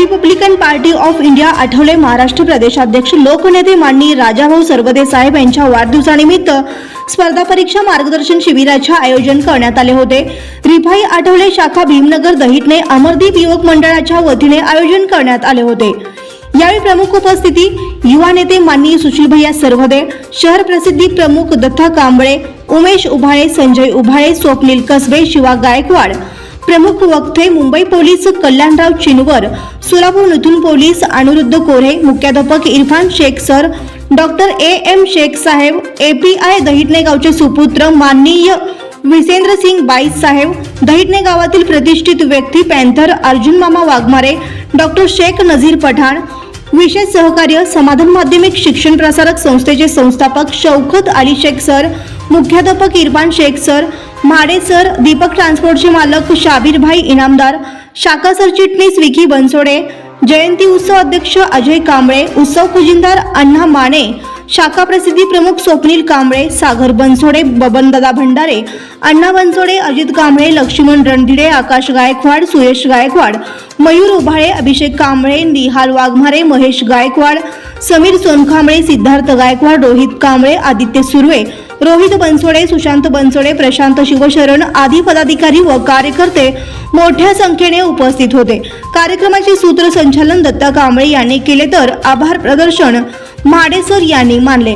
Republican party of India Athawale Maharashtra प्रदेशाध्यक्ष लोकनेते माननीय राजाभाऊ सरवदे साहेब यांच्या वाढदिवसानिमित्त स्पर्धा परीक्षा मार्गदर्शन शिबिराचे आयोजन करण्यात आले होते. रिफाई आठवले शाखा भीमनगर दहितने अमरदीप युवक मंडळाच्या वतीने आयोजन करण्यात आले होते. यावेळी प्रमुख उपस्थिती युवा नेते माननीय सुशीलभैया सरवदे शहर प्रसिद्धी प्रमुख दत्ता कांबळे उमेश उभाळे संजय उभाळे स्वप्नील कसबे शिवा गायकवाड प्रमुख वक्ते मुंबई पोलीस कल्याणराव चिनवर सोलापूर नूतन पोलीस अनिरुद्ध कोरे मुख्याध्यापक Irfan Shaikh sir doctor A M Shaikh Saheb A P I Dahitane गावचे सुपुत्र माननीय विसेंद्र सिंग बाईस साहेब दहिटणे गावातील प्रतिष्ठित व्यक्ती पॅन्थर अर्जुन मामा वाघमारे डॉक्टर शेख नझीर पठाण विशेष सहकार्य समाधान माध्यमिक शिक्षण प्रसारक संस्थेचे संस्थापक शौकत अली शेख सर मुख्याध्यापक इरफान शेख सर म्हाडे सर दीपक ट्रान्सपोर्टचे मालक शाबीरभाई इनामदार शाखा सरचिटणीस विकी बनसोडे जयंती उत्सव अध्यक्ष अजय कांबळे उत्सव कुजिंदार अण्णा माने शाखा प्रसिद्धी प्रमुख स्वप्नील कांबळे सागर बनसोडे बबनदादा भंडारे अण्णा बनसोडे अजित कांबळे लक्ष्मण रणधिडे आकाश गायकवाड सुयश गायकवाड मयूर उभाळे अभिषेक कांबळे निहाल वाघमारे महेश गायकवाड समीर सोनखांबळे सिद्धार्थ गायकवाड रोहित कांबळे आदित्य सुर्वे रोहित बनसोडे सुशांत बनसोडे प्रशांत शिवशरण आदी पदाधिकारी व कार्यकर्ते मोठ्या संख्येने उपस्थित होते. कार्यक्रमाचे सूत्रसंचालन दत्ता कांबळे यांनी केले तर आभार प्रदर्शन म्हाडेसर यांनी मानले.